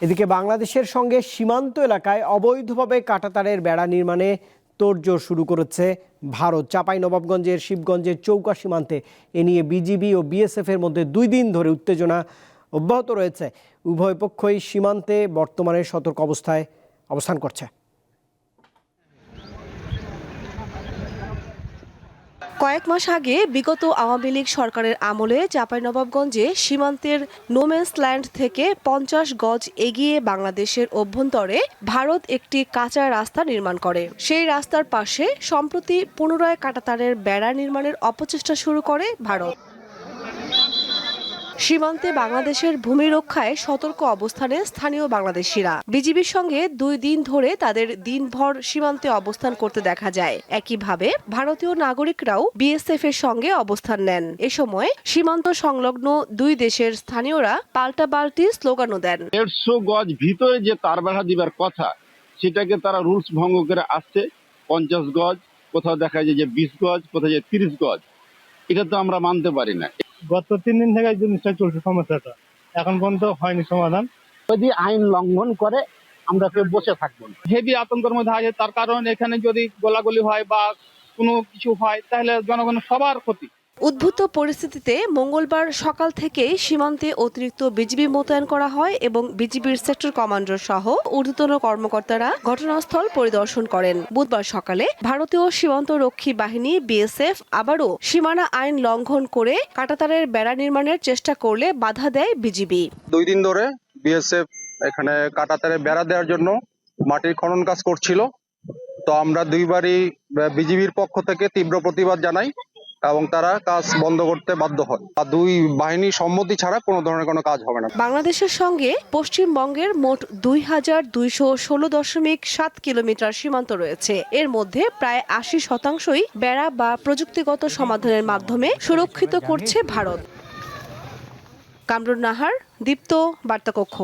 এদিকে বাংলাদেশের সঙ্গে সীমান্ত এলাকায় অবৈধভাবে কাটাতারের বেড়া নির্মাণে তোড়জোড় শুরু করেছে ভারত। চাপাই নবাবগঞ্জের শিবগঞ্জের চৌকা সীমান্তে এ নিয়ে বিজিবি ও বিএসএফের মধ্যে দুই দিন ধরে উত্তেজনা অব্যাহত রয়েছে। উভয় পক্ষই সীমান্তে বর্তমানে সতর্ক অবস্থায় অবস্থান করছে। কয়েক মাস আগে বিগত আওয়ামী লীগ সরকারের আমলে চাঁপাইনবাবগঞ্জে সীমান্তের নোমেন্স ল্যান্ড থেকে পঞ্চাশ গজ এগিয়ে বাংলাদেশের অভ্যন্তরে ভারত একটি কাঁচা রাস্তা নির্মাণ করে। সেই রাস্তার পাশে সম্প্রতি পুনরায় কাটাতারের বেড়া নির্মাণের অপচেষ্টা শুরু করে ভারত। সীমান্তে বাংলাদেশের ভূমি রক্ষায় সতর্ক অবস্থানে স্থানীয় বাংলাদেশিরা। বিজিবির সঙ্গে দুই দিন ধরে তাদের দিনভর সীমান্তে অবস্থান করতে দেখা যায়। একইভাবে ভারতীয় নাগরিকরাও বিএসএফ এর সঙ্গে অবস্থান নেন। এ সময় সীমান্ত সংলগ্ন দুই দেশের স্থানীয়রা পাল্টাপাল্টি স্লোগানও দেন। দেড়শো গজ ভিতরে যে তার বেড়া দিবার কথা, সেটাকে তারা রুলস ভঙ্গ করে আসছে। পঞ্চাশ গজ, কোথাও দেখা যায় যে বিশ গজ, কোথাও যে তিরিশ গজ। এটা তো আমরা মানতে পারি না। গত তিন দিন থেকে জিনিসটা চলছে, সমস্যাটা। এখন পর্যন্ত হয়নি সমাধান। যদি আইন লঙ্ঘন করে, আমরা কেউ বসে থাকব হেভি আতঙ্কের মধ্যে আছে, তার কারণ এখানে যদি গোলাগুলি হয় বা কোনো কিছু হয়, তাহলে জনগণের সবার ক্ষতি। উদ্ভূত পরিস্থিতিতে মঙ্গলবার সকাল থেকেই সীমান্তে অতিরিক্ত বিজিবি মোতায়েন করা হয় এবং বিজিবির সেক্টর কমান্ডার সহ ঊর্ধ্বতন কর্মকর্তারা ঘটনাস্থল পরিদর্শন করেন। বুধবার সকালে ভারতীয় সীমান্ত রক্ষী বাহিনী বিএসএফ আবারও সীমানা আইন লঙ্ঘন করে কাটাতারের বেড়া নির্মাণের চেষ্টা করলে বাধা দেয় বিজিবি। দুই দিন ধরে বিএসএফ এখানে কাটাতারে বেড়া দেওয়ার জন্য মাটির খনন কাজ করছিল। তো আমরা দুইবারই বিজিবির পক্ষ থেকে তীব্র প্রতিবাদ জানাই। এবং তারা কাজ বন্ধ করতে বাধ্য হয়। আর দুই বাহিনী সম্মতি ছাড়া কোনো ধরনের কোনো কাজ হবে না। বাংলাদেশের সঙ্গে পশ্চিমবঙ্গের মোট দুই হাজার দুইশো ষোলো দশমিক সাত কিলোমিটার সীমান্ত রয়েছে। এর মধ্যে প্রায় আশি শতাংশই বেড়া বা প্রযুক্তিগত সমাধানের মাধ্যমে সুরক্ষিত করছে ভারত। কামরুন নাহার, দীপ্ত, বার্তাকক্ষ।